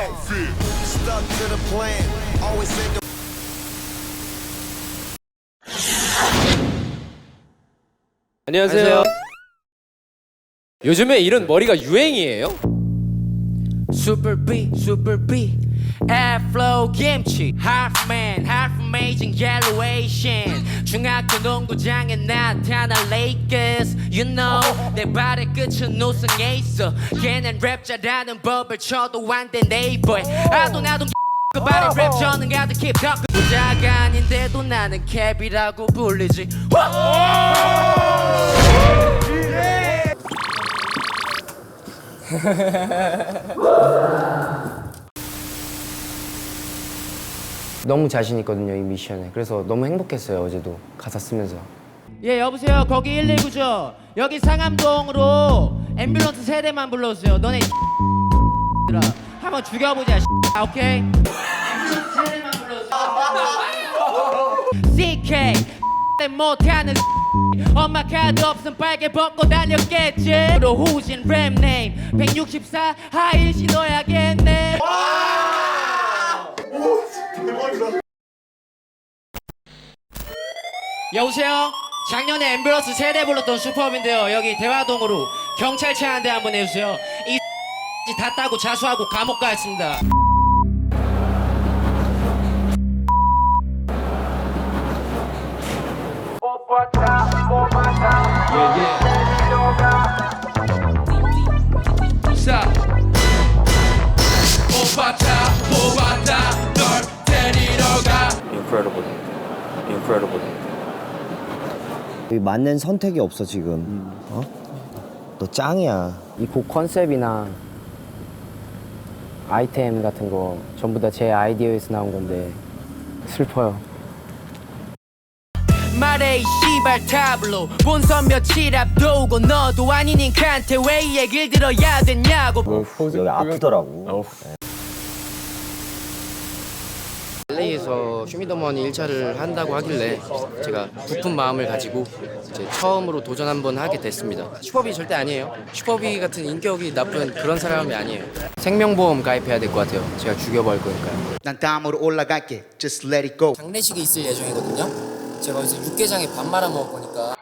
outfit. Stuck to the plan, always think 안녕하세요. 요즘에 이런 머리가 유행이에요? Super B, Super B. Afro 김치, half man, half amazing yellow Asian. 중학교 농구장에 나타난 Lakers. You know 내 발의 끝은 우승에 있어. 걔는 랩 잘하는 법을 쳐도 안돼 네이버에. 아도 나도 그 발에 랩 저는 가득 힙합 부자가 아닌데도 나는 캡이라고 불리지. 너무 자신 있거든요 이 미션에. 그래서 너무 행복했어요 어제도 가사 쓰면서. 예 여보세요. 거기 119죠? 여기 상암동으로 앰뷸런스 세 대만 불러주세요. 너네 들아. 한번 죽여보자 아, 오케이? 앰뷸런스 세 대만 불러주세요 CK 때 못하는 엄마 카드 없음 빨개 벗고 달렸겠지? 로 후진 랩 네임. 164 하일시 넣어야겠네 여보세요? 작년에 앰뷸런스 세대 불렀던 슈퍼업인데요. 여기 대화동으로 경찰차 한 대 한번 해주세요. 이다 따고 자수하고 감옥 가겠습니다 여기 맞는 선택이 없어 지금. 어? 너 짱이야. 이 곡 컨셉이나 아이템 같은 거 전부 다 제 아이디어에서 나온 건데 슬퍼요 말해 이 씨발 타블로 본선 며칠 앞두고 너도 아닌 잉칸테 왜 이 얘길 들어야 되냐고 여기 아프더라고. LA에서 쇼미더머니 1차를 한다고 하길래 제가 부푼 마음을 가지고 이제 처음으로 도전 한번 하게 됐습니다 슈퍼비 절대 아니에요 슈퍼비 같은 인격이 나쁜 그런 사람이 아니에요 생명보험 가입해야 될 것 같아요 제가 죽여버릴 거니까요 난 다음으로 올라갈게. Just let it go. 장례식이 있을 예정이거든요. 제가 여기서 육개장에 밥 말아 먹을 거니까.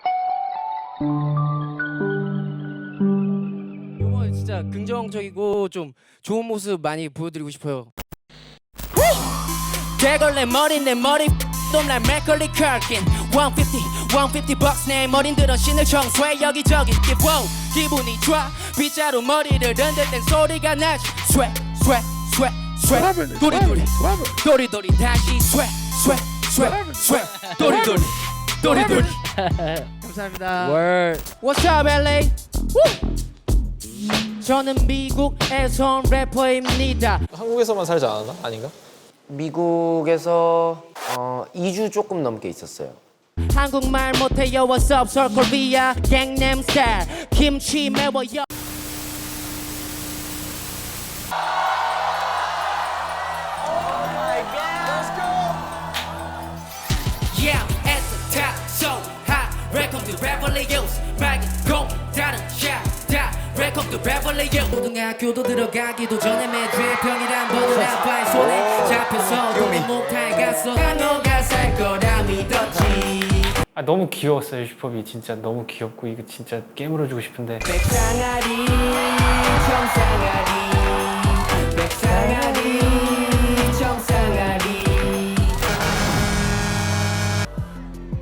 이번 진짜 긍정적이고 좀 좋은 모습 많이 보여드리고 싶어요. 대걸레 머리 내 머리 돔날 맥컬리 칼킨. 150 150 bucks 내 머린 들어 신을 청소해. 여기저기 기분 기분이 좋아. 빗자루 머리를 흔들 땐 소리가 나지. 스웨 스웨 스웨 스웨 도리도리 도리도리 다시 스웨 스웨 스웨 스웨 도리도리 도리도리. 감사합니다. What's up LA? Woo! 저는 미국에서 온 래퍼입니다. 한국에서만 살지 않았나? 아닌가? 미국에서 어, 2주 조금 넘게 있었어요. 한국말 못해요 What's up Circle Via 강남 스타일 김치 매워요 Yeah, at the top, so high. Welcome to Beverly Hills. 막이 공 다른 샷다. Welcome to Beverly Hills. 고등학교도 들어가기도 전에 매주의 평이란 번호 아빠의 손에 못할 갔어. 너가 살 거라 믿었지. 아 너무 귀여웠어요 슈퍼비. 진짜 너무 귀엽고 이거 진짜 깨물어 주고 싶은데. 백상아리 정상아리. 백상아리 정상아리.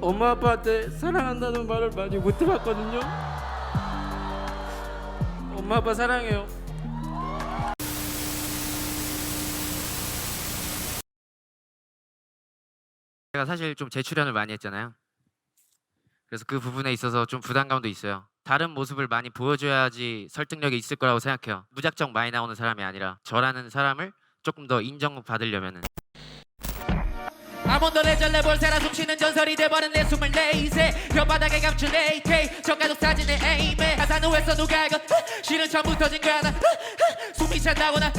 엄마 아빠한테 사랑한다는 말을 많이 못 해봤거든요. 엄마 아빠 사랑해요 제가 사실 좀 재출연을 많이 했잖아요. 그래서 그 부분에 있어서 좀 부담감도 있어요. 다른 모습을 많이 보여줘야지 설득력이 있을 거라고 생각해요. 무작정 많이 나오는 사람이 아니라 저라는 사람을 조금 더 인정받으려면은 아몬드 레전 레볼 살아 숨쉬는 전설이 돼버린 내 숨을 내세 혓바닥에 감춘 AK 저가족 사진에 에임해 가사는 왜써 누가 이거 실은 처음부터 진 거야 나 숨이 찬다고 나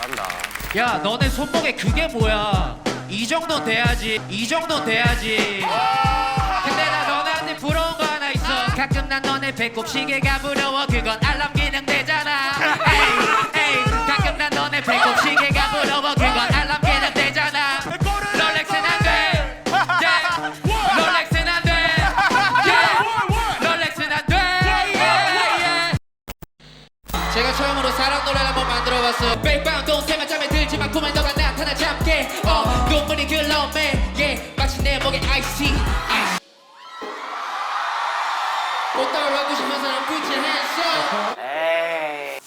잘한다. 야 너네 손목에 그게 뭐야? 이 정도 돼야지 이 정도 돼야지. 근데 나 너네한테 부러운 거 하나 있어. 가끔 난 너네 배꼽 시계가 부러워. 그건 알람 기능 되잖아. 에이 에이 가끔 난 너네 배꼽 시계 눈물이 글러매 예 마치 내 목에 아이스티. 아이스 꽃다발 받고 싶은 사람 put your hands up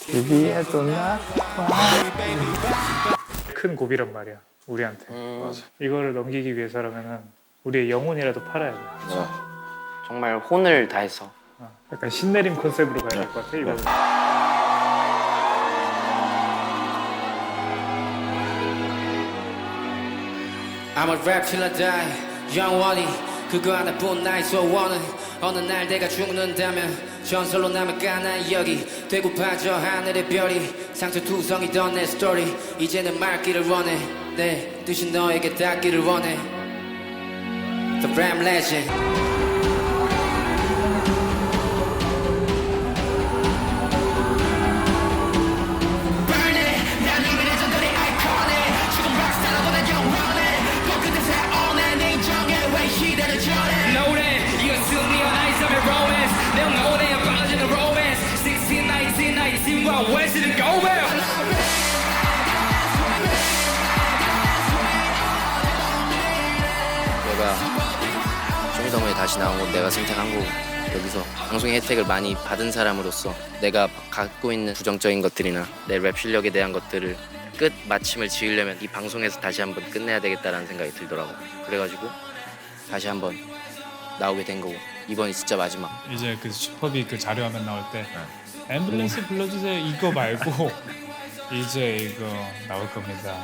큰 고비란 말이야 우리한테. 이거를 넘기기 위해서라면은 우리의 영혼이라도 팔아야 돼. 정말 혼을 다해서. 어, 약간 신내림 컨셉으로 가야 될 것 같아 이거는 I'ma rap till I die 영원히 그거 하나뿐 나의 소원은 어느 날 내가 죽는다면 전설로 남을까 난 여기. 되고파 저 하늘의 별이. 상처투성이던 내 스토리 이제는 말기를 원해. 내 뜻이 너에게 닿기를 원해. The Ram Legend 다시 나온 건 내가 선택한 거고 여기서 방송의 혜택을 많이 받은 사람으로서 내가 갖고 있는 부정적인 것들이나 내 랩 실력에 대한 것들을 끝 마침을 지으려면 이 방송에서 다시 한번 끝내야 되겠다라는 생각이 들더라고. 그래가지고 다시 한번 나오게 된 거고 이번이 진짜 마지막. 이제 그 슈퍼비 그 자료화면 나올 때 앰뷸런스 불러주세요 이거 말고. 이제 이거 나올 겁니다